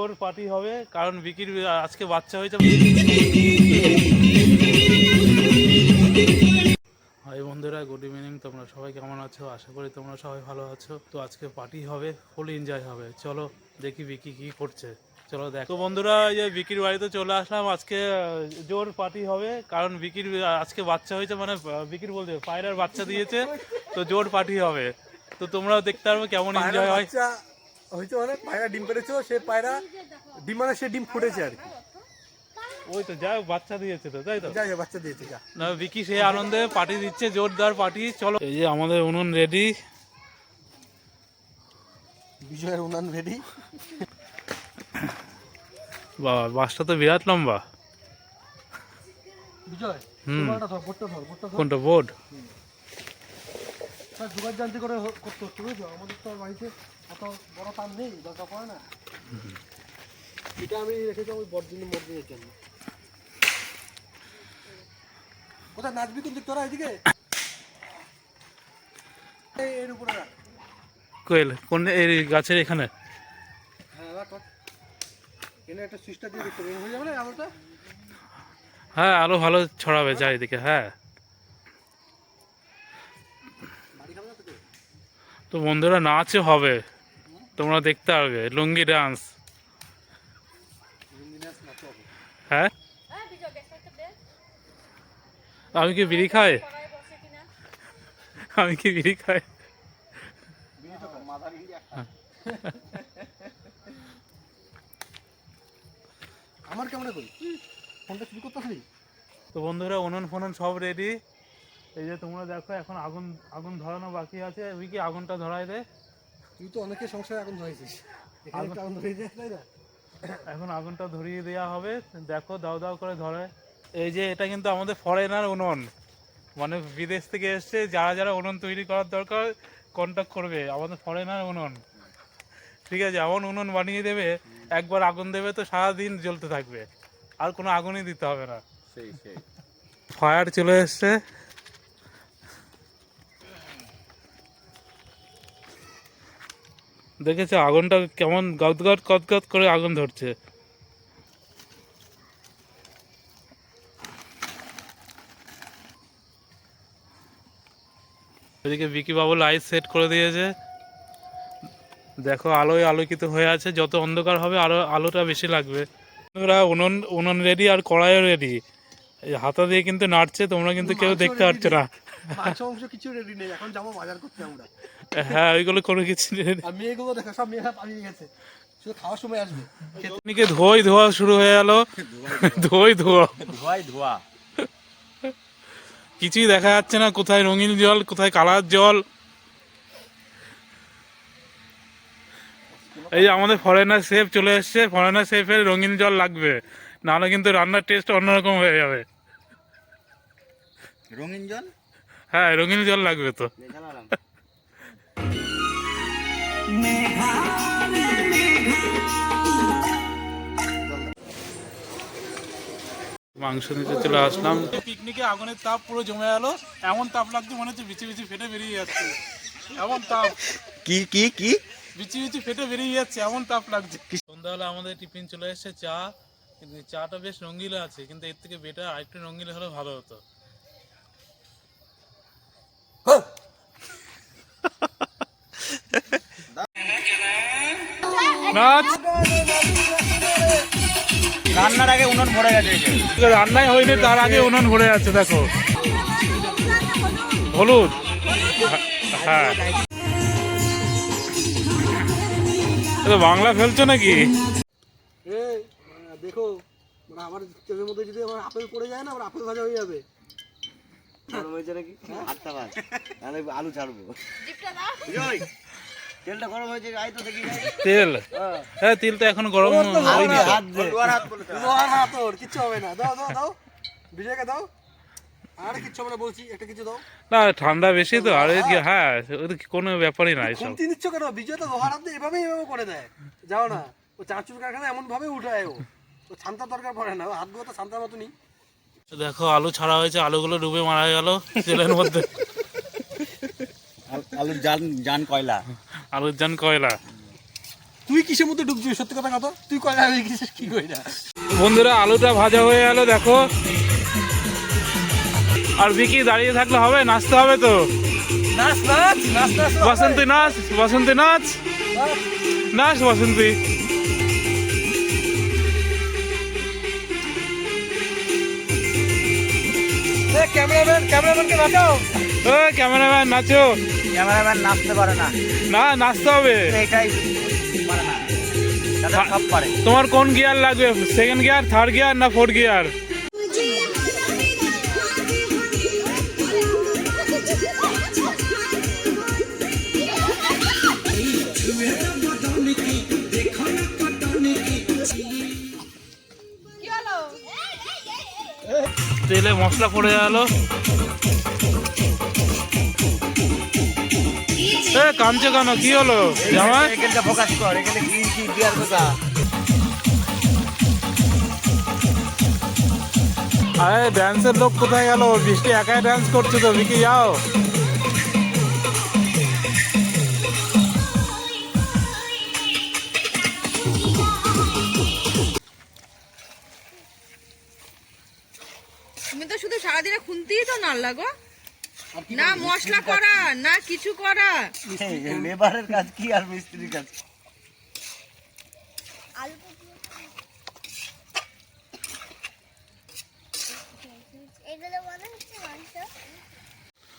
জোর পার্টি হবে কারণ বিকির আজকে বাচ্চা হয়েছে। হাই বন্ধুরা গুড ইভিনিং তোমরা সবাই কেমন আছো? আশা করি তোমরা সবাই ভালো আছো। তো আজকে পার্টি হবে ফুল এনজয় হবে। চলো দেখি বিকি কি করছে। চলো দেখো। বন্ধুরা যে বিকির বাড়িতে চলে আসলাম আজকে জোর পার্টি হবে কারণ বিকির আজকে বাচ্চা হয়েছে মানে বিকির বলতে পায়রার বাচ্চা দিয়েছে তো জোর পার্টি হবে। তো তোমরাও দেখতে পারবে কেমন এনজয় হয়। হয়েছে মানে পায়রা ডিম পেড়েছে সে পায়রা ডিম মানে সে ডিম ফুটেছে আর কি। ওই তো যাই বাচ্চা দিয়েছে তো তাই তো? যাই বাচ্চা দিয়েছে যা। না বিকি সেই আনন্দে পার্টি দিচ্ছে জোরদার পার্টি চলো। এই যে আমাদের উনুন রেডি বিজয়ের উনান রেডি বাবা বাসটা তো বিরাট লম্বা। বিজয় হুম। কোনটা বোর্ড? স্যার জানতে করে করতে হচ্ছে বুঝছ? আমাদের তো বাড়িতে অত বড় তার নেই দরকার পড়ে না। এটা আমি রেখেছি ওই বড়দিনের মর্দিনের জন্য কোথায় নাচবি কিন্তু তোরা এদিকে? এই এর উপরে রাখ। কোয়েল কোন এই গাছের এখানে? হ্যাঁ রাখ। একটা সুইচটা দিয়ে দেখতে হবে হয়ে যাবে না আলোটা? হ্যাঁ আলো ভালো ছড়াবে চারিদিকে হ্যাঁ। বাড়ি খাবে না তো বন্ধুরা নাচও হবে। তোমরা দেখতে পারবে লুঙ্গি ডান্স হ্যাঁ? আমি কি বিড়ি খাই? আমি কি বিড়ি খাই? আমার ক্যামেরা কই ফোনটা চুরি তো বন্ধুরা উনুন ফোনন সব রেডি এই যে তোমরা দেখো এখন আগুন আগুন ধরানো বাকি আছে। ওই কি আগুনটা ধরাই দে? তুই তো অনেকের সংসারে আগুন ধরেছিস এখানে একটা আগুন ধরে যায় তাই না? এখন আগুনটা ধরিয়ে দেওয়া হবে। দেখো দাও দাও করে ধরে। এই যে এটা কিন্তু আমাদের ফরেনার উনুন। মানে বিদেশ থেকে এসছে যারা যারা উনুন তৈরি করার দরকার কন্ট্যাক্ট করবে। আমাদের ফরেনার উনুন। ঠিক আছে এমন উনুন বানিয়ে দেবে একবার আগুন দেবে তো সারাদিন জ্বলতে থাকবে। আর কোনো আগুনই দিতে হবে না। সেই সেই। ফায়ার চলে এসছে। দেখেছ আগুনটা কেমন গদগদ কদগদ করে আগুন ধরছে। ওদিকে বিকি বাবু লাইট সেট করে দিয়েছে। দেখো, আলোয় আলোকিত হয়ে আছে। যত অন্ধকার হবে, আলো, আলোটা বেশি লাগবে। ওরা উনুন উনুন রেডি আর কড়াইও রেডি এই হাতা দিয়ে কিন্তু নাড়ছে, তোমরা কিন্তু কেউ দেখতে পাচ্ছ না। কিছু রেডি নেই, এখন যাব বাজার করতে আমরা। হ্যাঁ ওইগুলো কোনো কিছু নেই। আর মেয়েগুলো দেখো সব মেয়েরা পালিয়ে গেছে। শুধু খাওয়ার সময় আসবে। এদিকে ধোই ধোয়া শুরু হয়ে গেল। ধোই ধোয়া। ধোয়াই ধোয়া। কিছুই দেখা যাচ্ছে না কোথায় রঙিন জল কোথায় কালার জল। এই যে আমাদের ফরেনার শেফ চলে এসছে ফরেনার শেফের রঙিন জল লাগবে। নাহলে কিন্তু রান্নার টেস্ট অন্যরকম হয়ে যাবে। রঙিন জল? হ্যাঁ রঙিন জল লাগবে তো। মাংস নিতে চলে আসলাম। পিকনিকে আগুনের তাপ পুরো জমে গেল। এমন তাপ লাগছে মনে হচ্ছে বিচি বিচি ফেটে বেরিয়ে যাচ্ছে। এমন তাপ। কি কি কি? বিচি বিচি ফেটে বেরিয়ে যাচ্ছে এমন তাপ লাগছে। সন্ধ্যাবেলা আমাদের টিফিন চলে এসেছে চা। কিন্তু চাটা বেশ রঙিলে আছে কিন্তু এর থেকে বেটার আরেকটু রঙিলে হলে ভালো হতো। নাচ। রান্নার আগে উনুন ভরে গেছে রান্নাই হয়নি তার আগে উনুন ভরে যাচ্ছে দেখো। হলুদ। হ্যাঁ। বাংলা ফেলছো নাকি? এ মানে দেখো মানে আমার তেলের মধ্যে যদি আমার আপেল পড়ে যায় না আমার আপেল ভাজা হয়ে যাবে। গরম হয়েছে নাকি? আটটা বাজ তাহলে আলু ছাড়বো। তেলটা গরম হয়েছে আই তো দেখি। তেল? হ্যাঁ। তেল তো এখন গরম হয়নি। হাত দে হাত বলে। লোহা না তোর কিচ্ছু হবে না। দাও দাও দাও। বিজয়কে দাও। আর কিচ্ছু হবে না বলছি একটা কিছু দাও। না ঠান্ডা বেশি তো আর হ্যাঁ। ওদের কোনো ব্যাপারই না এসব। নিচ্ছ কেন? বিজয় তো লোহার হাত এভাবেই এভাবে করে দেয়। যাও না। ও চাঁচুর কারখানা এমন ভাবে উঠায় ও। তো ছান্তার দরকার পড়ে না। ও হাতগুলো তো ছান্তার মতনই। তো দেখো আলু ছাড়া হয়েছে আলুগুলো ডুবে মারা গেল তেলের মধ্যে। আলুর জান জান কয়লা? আলুর জান কয়লা। তুই কিসের মধ্যে ডুবছি সত্যি কথা কত? তুই কয় আমি কিসের কি না? বন্ধুরা আলুটা ভাজা হয়ে গেল দেখো। আর বিকি দাঁড়িয়ে থাকলে হবে নাচতে হবে তো? নাচ নাচ নাচ নাচ বসন্তী নাচ বসন্তী নাচ। নাচ বসন্তী। ক্যামেরাম্যান ক্যামেরাম্যানকে নাচাও। ও ক্যামেরাম্যান নাচো। ক্যামেরাম্যান নাচতে পারে না। না নাচতে হবে। এটাই পারে না। সব পারে। তোমার কোন গিয়ার লাগবে? সেকেন্ড গিয়ার থার্ড গিয়ার না ফোর্থ গিয়ার? তেলে মশলা পড়ে গেল। এ কেন? কি হলো? জামাই? এখানটা ফোকাস কর এখানে গ্রিন টি বিয়ার কথা। আরে ড্যান্সের লোক কোথায় গেল? বৃষ্টি একাই ড্যান্স করছে তো বিকি যাও। তুমি তো শুধু সারাদিনে খুনতেই তো নাল লাগো না মশলা করা না কিছু করা। লেবারের কাজ কি আর মিস্ত্রির কাজ?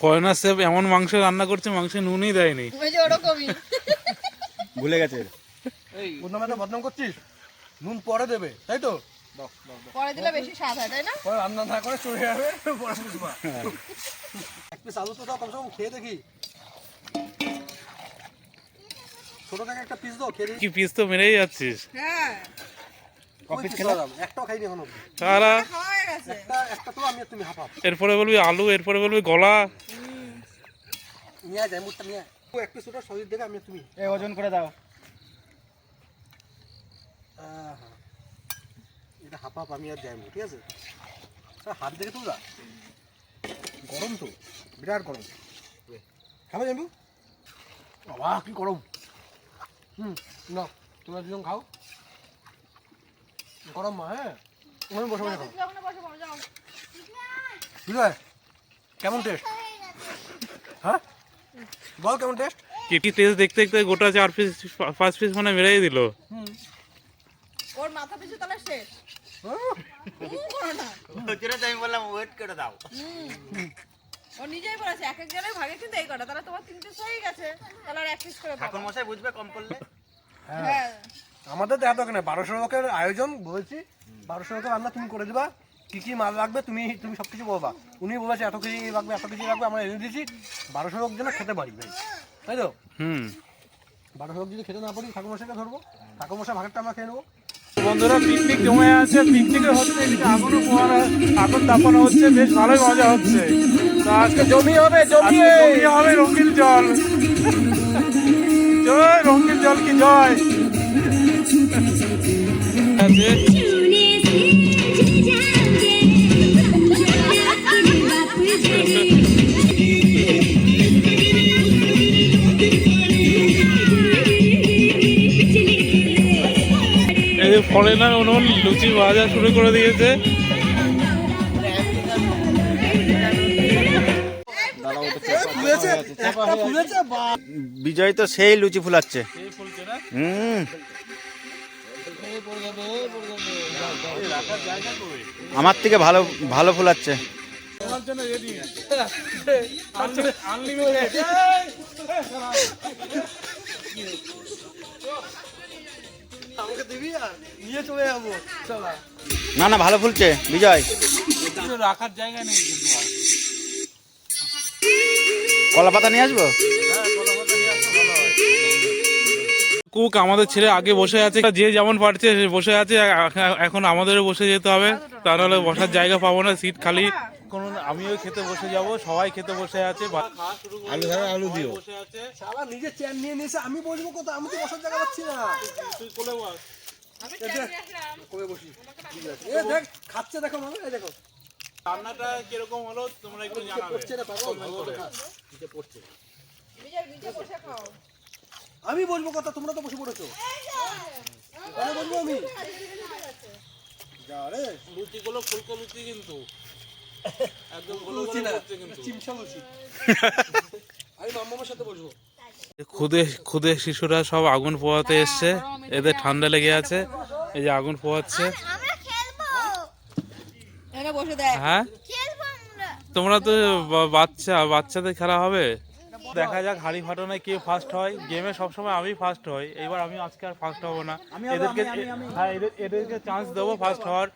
ফরেনার শেফ এমন মাংস রান্না করছে মাংসে নুনই দেয়নি। ভুলে গেছে বদনামে বদনাম করছিস? নুন পরে দেবে তাই তো? পরে দিলে বেশি স্বাদ হয় তাই না? রান্না না করে চলে যাবে পরে বুঝবা। এক পিস আলু তো দাও কমসে কম খেয়ে দেখি। ছোট থেকে একটা পিস দাও খেয়ে দেখি। কি পিস তো মেরেই যাচ্ছিস? হ্যাঁ। কই piece দাও? একটাও খাইনি এখনও অব্দি। তারা খাওয়া হয়ে গেছে। একটা একটা তো আমি আর তুমি হাফ হাফ। এরপরে বলবি আলু এরপরে বলবি গলা। নিয়ে নিয়ে আয়। ও এক পিস ওটা শরীর দেখে আমি আর তুমি। ওজন করে দাও। এটা হাফ হাফ আমি আর যাইনি ঠিক আছে? হাত দেখে তুলবা। গরম তো বিরাট গরম। খাবে জানবু? বাবা কি গরম। হুম না তোমরা দুজন খাও। গরম মা হ্যাঁ? ওখানে বসে বসে খাও। বিজয় কেমন টেস্ট হ্যাঁ? বল কেমন টেস্ট কি কি টেস্ট দেখতে দেখতে গোটা চার পিস পাঁচ পিস মানে মেরেই দিল। হুম। ওর মাথা পিছু তাহলে শেষ। তো আমি বললাম ওয়েট করে দাও। ও নিজেই বলেছে এক একজনের ভাগে কিন্তু এই কটা তাহলে তোমার তিন পিস হয়ে গেছে। তাহলে আর এক পিস করে ঠাকুর মশাই বুঝবে কম করলে? হ্যাঁ। আমাদের দেখা দরকার নেই বারোশো লোকের আয়োজন বলছি বারোশো লোকের রান্না তুমি করে দিবা। কি কি মাল লাগবে তুমি তুমি সব কিছু বলবা। উনি বলেছে এত কেজি লাগবে এত কেজি লাগবে আমরা এনে দিয়েছি। বারোশো লোক যেন খেতে পারি। তাই তো? হুম। বারোশো লোক যদি খেতে না পারি ঠাকুর মশাইকে ধরবো। ঠাকুর মশাই ভাগেরটা আমরা খেয়ে নেব। বন্ধুরা পিকনিক জমে আছে। পিকনিকে হচ্ছে আগুন পোহানো আগুন তাপানো হচ্ছে বেশ ভালোই মজা হচ্ছে। তো আজকে জমি হবে জমি হবে রঙিন জল। জয় রঙিন জল কি জয়। আছে যে ফরেনার উনুন লুচি ভাজা শুরু করে দিয়েছে। বিজয় তো সেই লুচি ফুলাচ্ছে। হুম। আমার থেকে ভালো ভালো ফুলাচ্ছে। তোমার জন্য রেডি আনলিমিটেড। আমাকে দিবি আর নিয়ে চলে যাব চলা না না ভালো ফুলছে বিজয়। রাখার জায়গা নেই কিন্তু আর। কলা পাতা নিয়ে আসব কুক আমাদের ছেলে আগে বসে আছে যে যেমন পারছে সে বসে আছে এখন আমাদেরও বসে যেতে হবে তা নাহলে বসার জায়গা পাবো না সিট খালি। কোন আমিও খেতে বসে যাব সবাই খেতে বসে আছে আলু ধরো আলু দিও। বসে আছে। শালা নিজে চেয়ার নিয়ে নিয়েছে আমি বসবো কোথায়? আমি তো বসার জায়গা পাচ্ছি না। তুই কোলে বস। আমি চেয়ে আসলাম। কবে বসি। এ দেখ খাচ্ছে দেখো মানে এই দেখো। রান্নাটা কীরকম হলো তোমরা একটু জানাবে। পড়ছে না নিচে পড়ছে। নিজে নিজে বসে খাও। আমি বলব কথা তোমরা তো বসে পড়েছো। কেন বলব আমি? যা রে। লুচিগুলো ফুলকো লুচি কিন্তু। একদম লুচি না চিমসা লুচি। আমি মাম্মামের সাথে বসবো। খুদে খুদে শিশুরা সব আগুন পোহাতে এসছে। এদের ঠান্ডা লেগে আছে। এই যে আগুন পোহাচ্ছে। আমরা খেলব। এখানে বসে দেয় হ্যাঁ? তোমরা তো বাচ্চা বাচ্চাদের খেলা হবে? দেখা যাক হাড়ি ফাটানোয় কে ফার্স্ট হয়। গেমে সবসময় আমি ফার্স্ট হই এবার আমি আজকে আর ফার্স্ট হব না। এদেরকে হ্যাঁ এদের এদেরকে চান্স দেবো ফার্স্ট হওয়ার।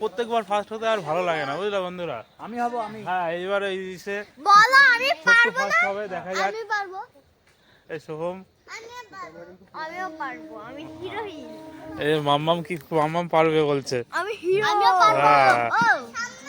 প্রত্যেকবার ফার্স্ট হতে আর ভালো লাগে না বুঝলা বন্ধুরা? আমি হব আমি। হ্যাঁ এইবার এই সে বলো আমি পারব ফার্স্ট হবে দেখা যাক। আমি পারব। এই সোহম। আমিও পারব। আমি হিরোইন এই মাম্মাম কি মাম্মাম পারবে বলছে। আমি হিরো আমিও পারব। হ্যাঁ। ও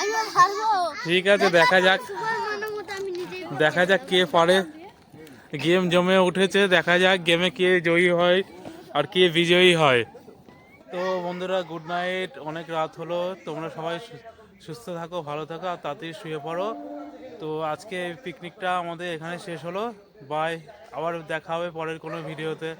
আমিও পারব। ঠিক আছে দেখা যাক। দেখা যাক কে পারে। গেম জমে উঠেছে, দেখা যাক গেমে কে জয়ী হয় আর কে বিজয়ী হয়। তো বন্ধুরা গুড নাইট অনেক রাত হলো, তোমরা সবাই সুস্থ থাকো, ভালো থাকো আর তাড়াতাড়ি শুয়ে পড়ো। তো আজকে পিকনিকটা আমাদের এখানে শেষ হলো। বাই আবার দেখা হবে পরের কোনো ভিডিওতে